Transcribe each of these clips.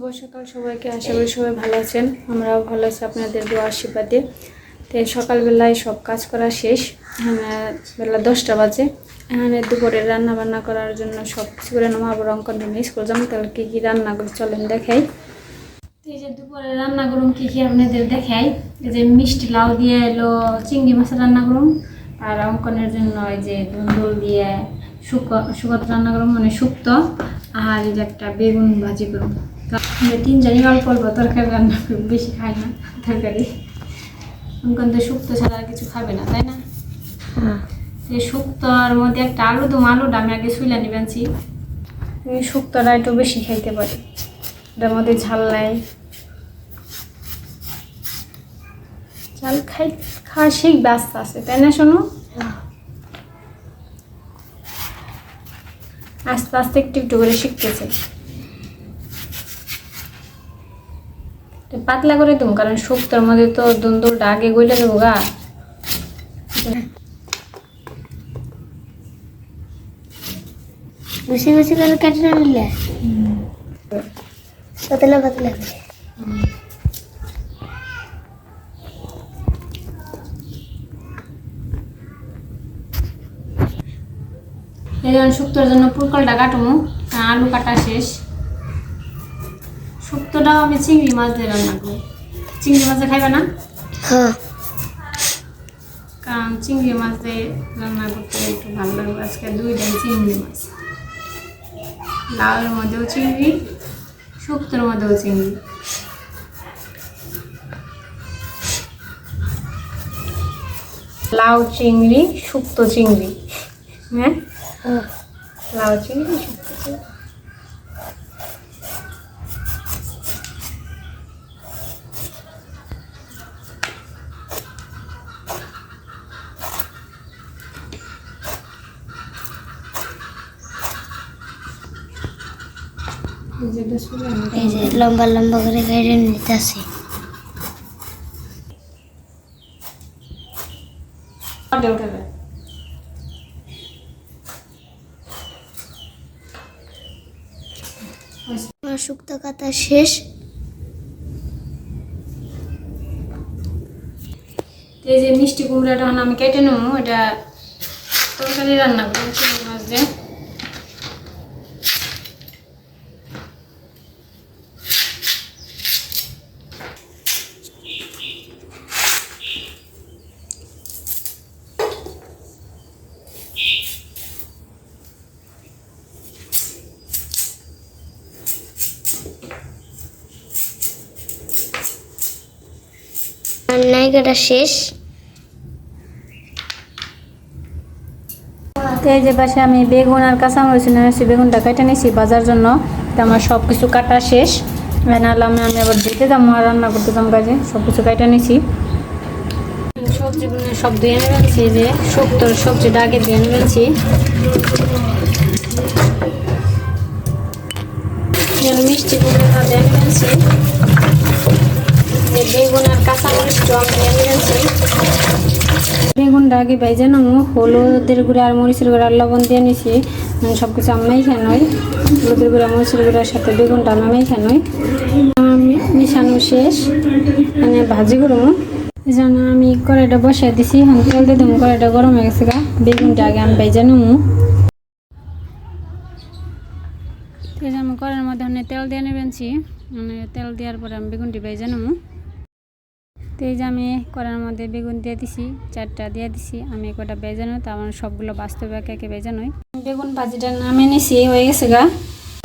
শুভ সকাল সবাইকে। আশা করি সবাই ভালো আছেন। আমরাও ভালো আছি আপনাদের দু আশীর্বাদে। তো সকালবেলায় সব কাজ করা শেষ। বেলা দশটা বাজে। এখানে দুপুরে রান্না বান্না করার জন্য সব কিছু করে নামাবো রং কন্টিনিউ স্কুল যাব। তাহলে কী কী রান্না করে চলেন দেখাই। এই যে দুপুরে রান্না করুন, কী কী আপনাদের দেখাই। এই যে মিষ্টি লাউ দিয়ে এলো, চিংড়ি মাছ রান্না করুন। আর অঙ্কনের জন্য এই যে দুন্দুল দিয়ে শুক শুকত রান্না করুন মানে শুক্ত। আর একটা বেগুন ভাজি করুন। তিনজনই অল্প অল্প তরকারি রান্না বেশি খাই না তরকারি। অঙ্কন তো শুক্তো ছাড়া আর কিছু খাবে না তাই না? এই শুক্তোর মধ্যে একটা আলু দম আলুটা আমি আগে শুইলা নিবেনছি এই শুক্তোটা একটু বেশি খাইতে পারি। এটার মধ্যে ঝাল নাই। ঝাল খাই খাওয়া শিখবে আস্তে আস্তে তাই না শোনো আস্তে আস্তে একটু একটু করে শিখতেছে। পাতলা করে দেবো কারণ শুক্তোর মধ্যে তো দুন্দুলটা আগে গইলে দেবো গা। বেশি বেশি করে কেটে নিলে? পাতলা পাতলা এই যেমন শুক্তোর জন্য পুরকলটা কাটবো আলু কাটা শেষ। শুক্তোটাও আমি চিংড়ি মাছ দিয়ে রান্না করি চিংড়ি মাছে খাইবে না? হ্যাঁ। কারণ চিংড়ি মাছ দিয়ে রান্না করতে একটু ভালো লাগবে। আজকে দুইটাই চিংড়ি মাছ। লাউয়ের মধ্যেও চিংড়ি শুক্তোর মধ্যেও চিংড়ি। লাউ চিংড়ি শুক্তো চিংড়ি। হ্যাঁ? হ্যাঁ। লাউ চিংড়ি শুক্তো চিংড়ি যেটা শুনে এই যে লম্বা লম্বা করে কেটে নিতেছি। শুক্তো কাটা শেষ। এই যে মিষ্টি কুমড়াটা আমি কেটে নেব এটা তরকারি রান্না করব মাছ দিয়ে রান্নায় কাটা শেষ এই যে পাশে আমি বেগুন আর কাঁচামরিচ নিয়ে এসেছি, বেগুনটা কেটে নিয়েছি বাজার জন্য। তো আমার সব কিছু কাটা শেষ। নাহলে আমি আবার দিতে যাব, আর রান্না করতে যাব কাজে। সব কিছু কেটে নিয়েছি। সবজিগুলো সব ধুয়ে নেবেছি যে শুক্তোর সবজিটা আগে ধুয়ে নেবেছি মিষ্টি দিয়ে নেবেছি বেগুন আর কাঁচামরিচ টক দিয়ে নেবেছি বেগুনটা আগে নেব, হলুদের গুঁড়া আর মরিচের গুঁড়া লবণ দিয়ে নিছি। সব কিছু আমি খাই নই। হলুদের গুঁড়া, মরিচের গুঁড়ার সাথে বেগুনটা আমি খাই নই। মিশানো শেষ। মানে ভাজি করব। জন্য আমি কড়াইটা বসাই দিছি। এখন তেল দিয়ে দেবো, কড়াইটা গরম হয়ে গেছে গা। বেগুনটা আগে আমি ভেজে নেব। যে আমি কড়াইয়ের মধ্যে তেল দিয়ে নেবেনছি মানে তেল দেওয়ার পরে আমি বেগুনটি ভেজে নেব। তো এই যে আমি কড়ার মধ্যে বেগুন দিয়ে দিছি, চারটা দিয়ে দিছি। আমি কটা বেজানো তো আমার সবগুলো বাস্তবে একে একে বেজানোই বেগুন ভাজিটা নামে নিছি, হয়ে গেছে গা।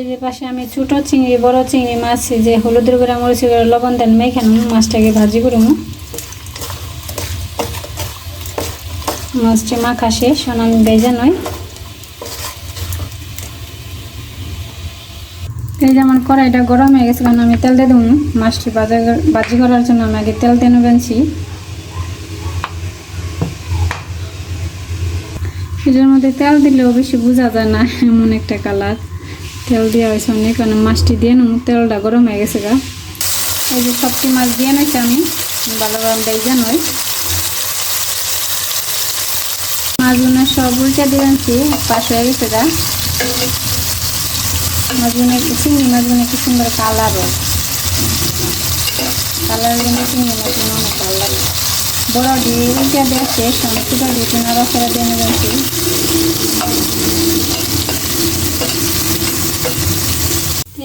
যে পাশে আমি ছোটো চিংড়ি, বড় চিংড়ি মাছ যে হলুদের গুঁড়া মরিচের গুঁড়া, লবণ দেন মেখানো মাছটাকে ভাজি করব মাছটি মাখা শেষ আমি বেজানোই এই যেমন কড়াইটা গরম হয়ে গেছে, কারণ আমি তেল দিয়ে দেবো। মাছটি বাজা বাজি করার জন্য আমি আগে তেল দিয়ে নেবেনছি। এটার মধ্যে তেল দিলেও বেশি বোঝা যায় না, এমন একটা কালার। তেল দেওয়া হয়েছে অনেক, কারণ মাছটি দিয়ে নেব, তেলটা গরম হয়ে গেছে গা। এই যে সবটি মাছ দিয়ে নিয়েছি আমি, ভালোভাবে বেজে নয় মাছগুলো সব উল্টে দিয়েছি পাশ হয়ে গেছে গা। মাছগুলো চিংড়ি মাছগুলো একটু সুন্দর কালার কালারের জন্য চিংড়ি মাছ আমার অনেক ভালো লাগে। বড় দিয়ে উল্টে দেওয়া শেষ আমি ছোটো দিয়ে একটু নাড়াচাড়া দিয়ে নেবেছি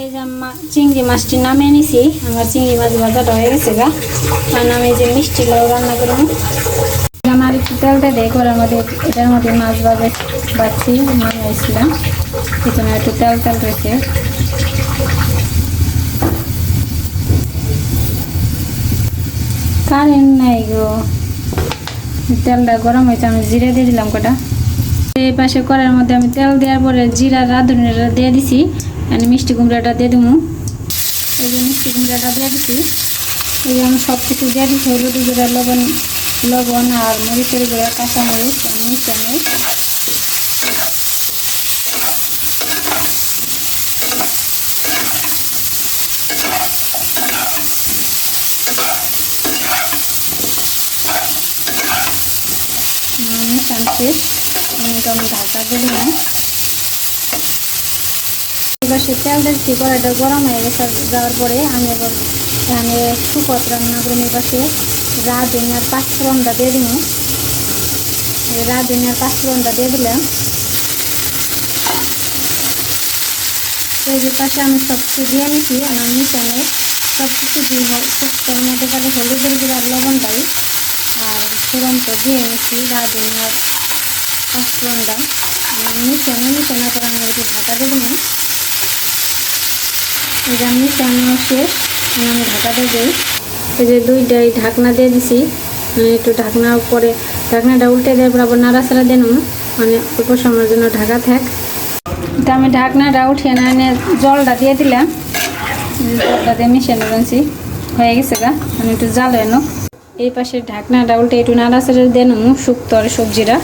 এই যে মা- চিংড়ি মাছটি নামিয়ে নিছি। আমার চিংড়ি মাছ ভাজাটা হয়ে গেছে গা। কারণ আমি যে মিষ্টি লাউ রান্না করব। আমার একটু তেলটা দেয় করার মধ্যে, এটার মধ্যে মাছ ভাজা বাচ্ছি নিয়ে আসছিলাম পিছনে একটু তেল তেল রয়েছে কারেন্ট নাই গো তেলটা গরম হয়েছে, আমি জিরে দিয়ে দিলাম কটা। এই পাশে করার মধ্যে আমি তেল দেওয়ার পরে জিরা, রাঁধুনিটা দিয়ে দিছি আমি মিষ্টি কুমড়াটা দিয়ে দেবো এই যে মিষ্টি কুমড়াটা দিয়ে দিছি, এই আমি সব কিছু দিয়ে দিচ্ছি হলুদ গুঁড়া, লবণ লবণ আর মরিচের গুঁড়া কাঁচা মরিচ আমি মিশে নিই মিশান শেষ তো আমি ঢাকা দিয়ে দেবো এবার সে তেল দিচ্ছি কড়াইটা গরম হয়ে গেছে যাওয়ার পরে আমি এবার এখানে সুপত রান্না করে নিয়ে পাশে রা ধনিয়ার পাঁচ ফোড়নটা দিয়ে দিব। এই রা ধনিয়ার পাঁচ ফোড়নটা দিয়ে দিলাম। যে পাশে আমি সব কিছু দিয়ে নিছি আমার মিশানো সব কিছু দিয়ে সুস্থর মধ্যে গেলে হলুদের গুঁড়া লবণ আর ফোড়ন তো দিয়ে নিছি রা ধনিয়ার পাঁচ ফোড়নটা মিশানো মিশানো করে আমি একটু ঢাকা দেবো এই যে আমি শেষ আমি ঢাকাটা দিই এই যে দুইটাই ঢাকনা দিয়ে দিছি। মানে একটু ঢাকনা পরে ঢাকনাটা উল্টে দেওয়ার পর আবার নাড়াচাড়া দিয়ে নেব। মানে অল্প সময়ের জন্য ঢাকা থাক। তা আমি ঢাকনাটা উঠিয়ে না এনে জলটা দিয়ে দিলাম। জলটা দিয়ে মিশিয়ে নেবেছি হয়ে গেছে গা। আমি একটু জাল এনো এই পাশে ঢাকনাটা উল্টে একটু নাড়াচাড়া দিয়ে নেব শুক্তো আর সবজিটা।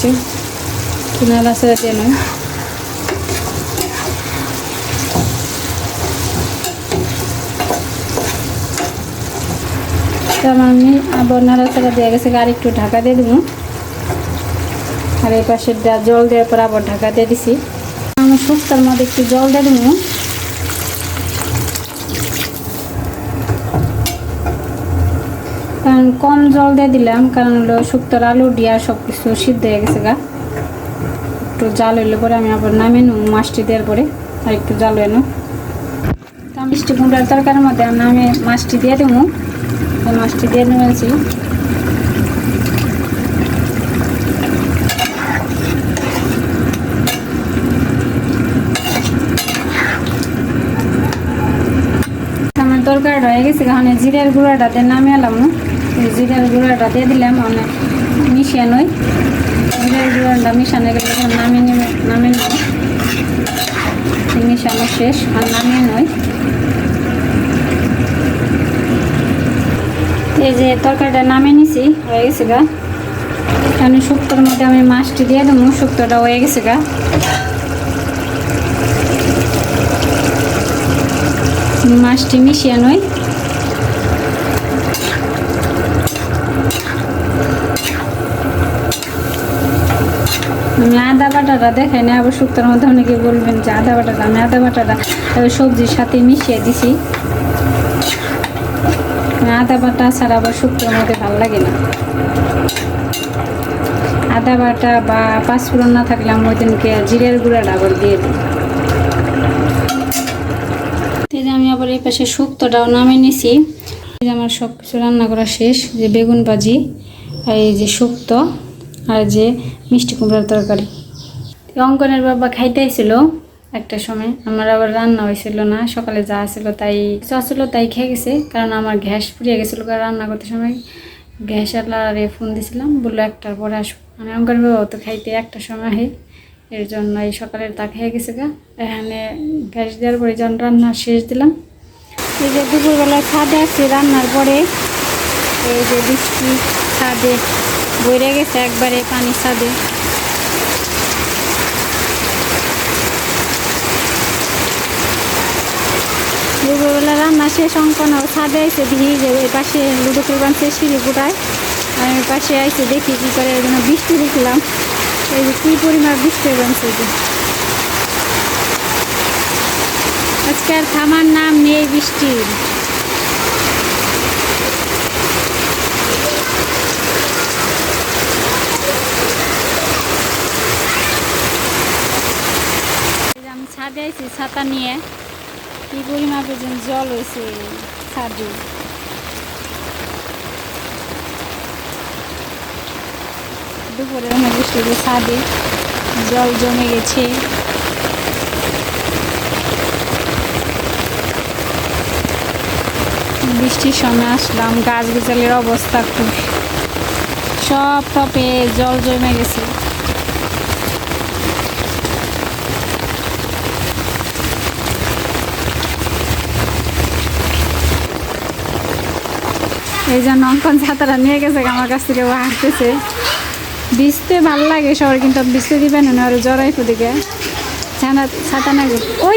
যে একটু নাড়াচাড়া দিয়ে নেব তারপর আমি আবার নাড়াচাড়া দিয়ে গেছে আর একটু ঢাকা দিয়ে দেবো। আর এই পাশে জল দেওয়ার পর আবার ঢাকা দিয়ে দিছি। আমি শুক্তার মধ্যে একটু জল দিয়ে দেবো। কারণ কম জল দিয়ে দিলাম, কারণ হলো শুক্তোর আলু, ডিয়া সব কিছু সিদ্ধ হয়ে গেছে গা। একটু জাল হইলে পরে আমি আবার নামে নেব, মাছটি দেওয়ার পরে আর একটু জাল হয়ে তা মিষ্টি কুমড়ার তরকারির মধ্যে আমি নামে মাছটি দিয়ে দেবো। মাছটি দিয়ে নেবেছি হয়ে গেছে ওখানে জিরের গুঁড়াটাতে দিয়ে নামিয়ে এলাম এই জিরের গুঁড়াটা দিয়ে দিলাম অনেক মিশিয়ে নই। জিরের গুঁড়াটা মিশানো গেলে নামিয়ে নেবে, নামিয়ে নেব। মিশানো শেষ, আর নামিয়ে নয় এই যে তরকারিটা নামিয়ে নিছি, হয়ে গেছে গা। এখানে শুক্তোর মধ্যে আমি মাছটি দিয়ে দেবো, শুক্তোটা হয়ে গেছে গা। মাছটি মিশিয়ে নই। আমি আদা বাটাটা দেখাই না, আবার শুক্তোর মধ্যে অনেকে বলবেন যে আদা বাটাটা, আমি আদা বাটাটা সবজির সাথে মিশিয়ে দিছি। আদা বাটা ছাড়া আবার শুক্তোর মধ্যে ভালো লাগে না। আদা বাটা বা পাঁচফোড়ন না থাকলে আমি ওই দিনকে জিরের গুঁড়াটা আবার দিয়ে দিই এই যে আমি আবার এই পাশে শুক্তোটাও নামিয়ে নিছি। যে আমার সব কিছু রান্না করা শেষ যে বেগুন ভাজি আর এই যে শুক্তো আর যে মিষ্টি কুমড়ার তরকারি। অঙ্কনের বাবা খাইতে আইছিল একটা সময়, আমার আবার রান্না হয়েছিল না, সকালে যা ছিল তাই ছিল তাই খেয়ে গেছে, কারণ আমার গ্যাস পুড়িয়ে গেছিল কারণ রান্না করতে সময়। গ্যাস আলারে ফোন দিছিলাম, বলল একটার পরে আসব মানে অঙ্কনের বাবা তো খাইতে একটা সময়। এর জন্য এই সকালের তা খেয়ে গেছে গা। এখানে গ্যাস দেওয়ার পরে যখন রান্না শেষ দিলাম। এই যে দুপুরবেলা ছাদে আসছি রান্নার পরে এই যে বৃষ্টি ছাদে বইরে গেছে একবারে পানি ছাদে। দুপুরবেলা রান্না শেষ অঙ্কন ছাদে আইসে যে ওই পাশে লুডুকুর বানছে সিঁড়ি গোটায়। আর পাশে আইসে দেখি কী করে বৃষ্টি দেখলাম। এই যে কী পরিমাণ বৃষ্টি বানছে যে। আজকে আর থামার নাম নেই বৃষ্টির এই ছাদে আইছি, ছাতা নিয়ে। কি পর্যন্ত জল হয়েছে ছাদে। দুপুরে অনেক বৃষ্টি হয়েছে ছাদে জল জমে গেছে। বৃষ্টির সময় আসলাম গাছ গাছালির অবস্থা খুব। সব টপে জল জমে গেছে। এই জন্য অঙ্কন ছাতাটা নিয়ে গেছে, আমার কাছ থেকে হাঁটতেছে। ভিজতে ভালো লাগে সবার কিন্তু ভিজতে দিবেন না আর জ্বরাই দিকে। ছাতা ছাতা না। ওই!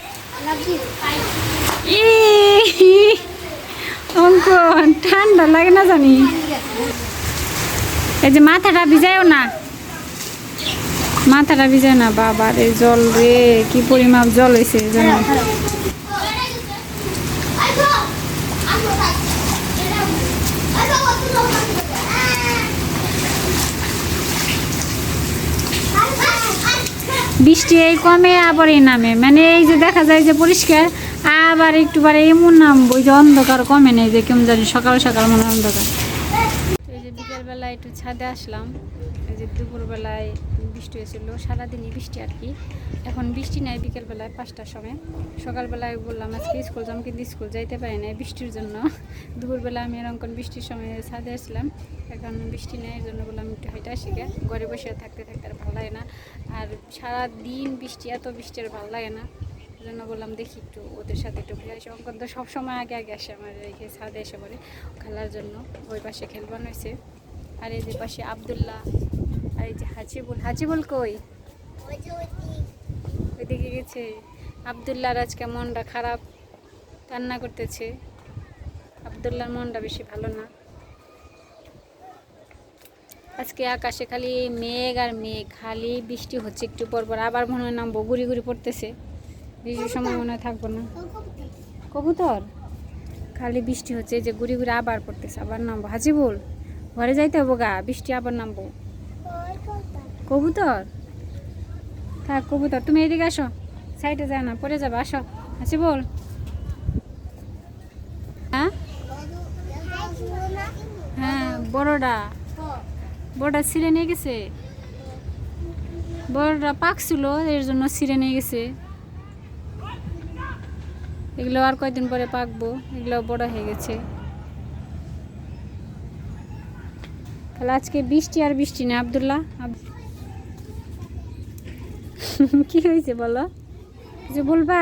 অঙ্কন, ঠান্ডা লাগে না জানি। এই যে মাথাটা ভিজায়ও না। মাথাটা ভিজায় না বাবা রে জল রে, কি পরিমাপ জল হয়েছে এই বৃষ্টি এই কমে, আবার এই নামে। মানে এই যে দেখা যায় যে পরিষ্কার, আবার একটু পরে এমন নামবো যে অন্ধকার কমে নেই যে কেমন জানি সকাল সকাল মনে অন্ধকার। এই যে বিকেলবেলায় একটু ছাদে আসলাম, এই যে দুপুরবেলায় বৃষ্টি হয়েছিল, সারাদিনই বৃষ্টি আর কি। এখন বৃষ্টি নাই বিকেলবেলায় পাঁচটার সময়। সকালবেলায় বললাম, আজকে স্কুল যাম কিন্তু স্কুল যাইতে পারি না বৃষ্টির জন্য। দুপুরবেলা আমি এরকম বৃষ্টির সময় ছাদে আসলাম এখন বৃষ্টি নেই, এই জন্য বললাম, একটু আসি গে। ঘরে বসে থাকতে থাকতে আর ভালো লাগে না। আর সারা দিন বৃষ্টি, এত বৃষ্টি আর ভালো লাগে না। জন্য বললাম, দেখি একটু ওদের সাথে একটু ঘুরে আসি অঙ্কন তো সবসময় আগে আগে আসে আমার রেখে ছাদে এসে পড়ে খেলার জন্য। ওই পাশে খেলবান হয়েছে। আর এই যে পাশে আবদুল্লাহ এই যে হাজিবুল হাজিবুল কই? ওইদিকে গেছে। আবদুল্লাহর আজকে মনটা খারাপ, কান্না করতেছে। আবদুল্লাহর মনটা বেশি ভালো না। আজকে আকাশে খালি মেঘ আর মেঘ, খালি বৃষ্টি হচ্ছে একটু পর পর। আবার মনে হয় নামবো, গুড়ি গুড়ি পড়তেছে। বৃষ্টির সময় মনে থাকব না। কবুতর? খালি বৃষ্টি হচ্ছে যে গুড়ি গুড়ি আবার পড়তেছে, আবার নামবো। হাজিবুল, ঘরে যাইতে হব গা, বৃষ্টি আবার নামবো। কবুতর? থাক, কবুতর, তুমি এদিকে আসো। সাইডে যাও না পরে যাবে, আসো। আসি, বল। হ্যাঁ? হ্যাঁ বড়টা বড়টা ছিঁড়ে নিয়ে গেছে? বড়টা পাকছিল, এর জন্য ছিঁড়ে নিয়ে গেছে। এগুলো আর কয়দিন পরে পাকবো, এগুলো বড় হয়ে গেছে। তাহলে আজকে বৃষ্টি আর বৃষ্টি না আবদুল্লাহ। আব- কি হয়েছে বলো? কিছু বলবা?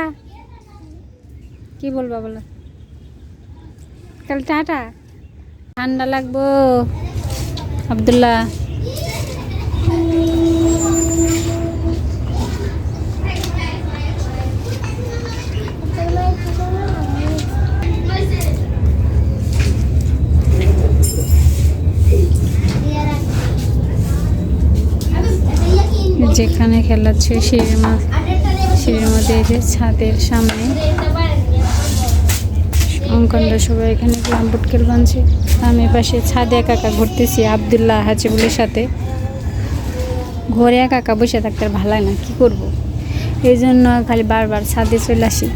কি বলবা বলো? তাহলে টাটা। ঠান্ডা লাগবো। আবদুল্লাহ। যেখানে খেলাচ্ছে সিঁড়ির সিঁড়ির মধ্যে ছাদের সামনে। অঙ্কনরা সবাই এখানে গ্রাম বুটকেল বানছে আমি পাশে ছাদে একা ঘুরতেছি আবদুল্লাহ হাজিবুলের সাথে। ঘরে একা বসে থাকতে ভালো না, কী করব? এই জন্য খালি বারবার ছাদে চলে আসি।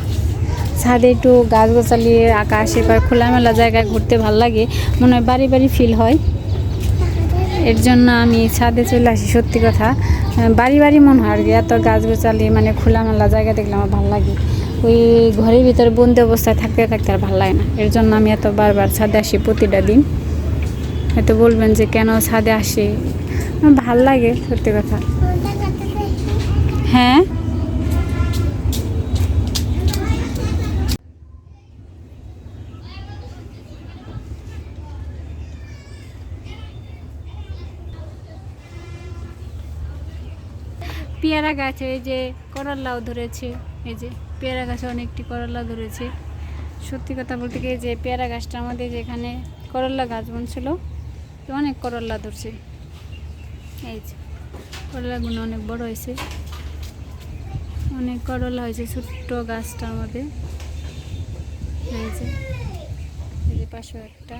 ছাদে একটু গাছ গাছালি আকাশ এবার খোলামেলা জায়গায় ঘুরতে ভালো লাগে। মনে হয় বাড়ি বাড়ি ফিল হয়। এর জন্য আমি ছাদে চলে আসি, সত্যি কথা। বাড়ি বাড়ি মন হয় আর কি। এত গাছ গোছালি মানে খোলামেলা জায়গা দেখলে আমার ভালো লাগে। ওই ঘরের ভিতরে বন্দি অবস্থায় থাকতে থাকতে আর ভালো লাগে না। এর জন্য আমি এত বারবার ছাদে আসি প্রতিটা দিন। হয়তো বলবেন যে কেন ছাদে আসি? ভালো লাগে, সত্যি কথা। হ্যাঁ? পেয়ারা গাছে এই যে করল্লাও ধরেছে, এই যে পেয়ারা গাছে অনেকটি করল্লা ধরেছে। সত্যি কথা বলতে গিয়ে যে পেয়ারা গাছটা আমাদের যেখানে করল্লা গাছ বনছিল, তো অনেক করল্লা ধরছে। এই যে করলাগুলো অনেক বড় হয়েছে। অনেক করলা হয়েছে, ছোট্ট গাছটা আমাদের। এই যে পাশেও একটা।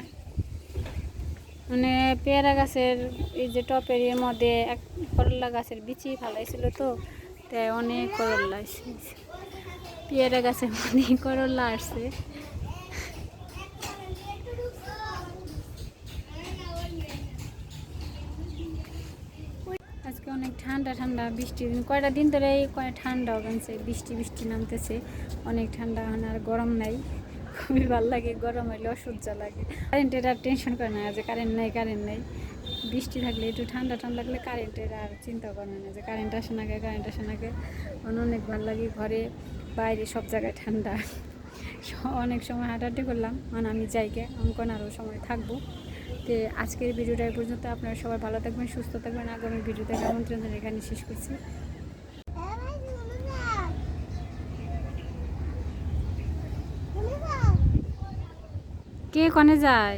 মানে পেয়ারা গাছের এই যে টপের এর মধ্যে এক করল্লা গাছের বিচি ফালাইছিল তো, তাই অনেক করল্লা পেয়ারা গাছের মধ্যে করল্লা আসছে। আজকে অনেক ঠান্ডা ঠান্ডা বৃষ্টি। কয়টা দিন ধরে কয় ঠান্ডা ওখানছে বৃষ্টি বৃষ্টি নামতেছে। অনেক ঠান্ডা আর গরম নাই। খুবই ভালো লাগে, গরম হইলে অসহ্য লাগে। কারেন্টের আর টেনশন করে না যে কারেন্ট নাই কারেন্ট নাই। বৃষ্টি থাকলে একটু ঠান্ডা ঠান্ডা লাগলে কারেন্টের আর চিন্তা করে না যে কারেন্ট আসে না কারেন্ট আসে না অনেক ভালো লাগে ঘরে, বাইরে সব জায়গায় ঠান্ডা। অনেক সময় হাঁটাহাঁটি করলাম মানে আমি যাইকে অঙ্কন আরও সময় থাকব। তো আজকের ভিডিওটা পর্যন্ত। আপনারা সবাই ভালো থাকবেন, সুস্থ থাকবেন। আগামী ভিডিওতে আমন্ত্রণ এখানে শেষ করছি। কে কনে যায়?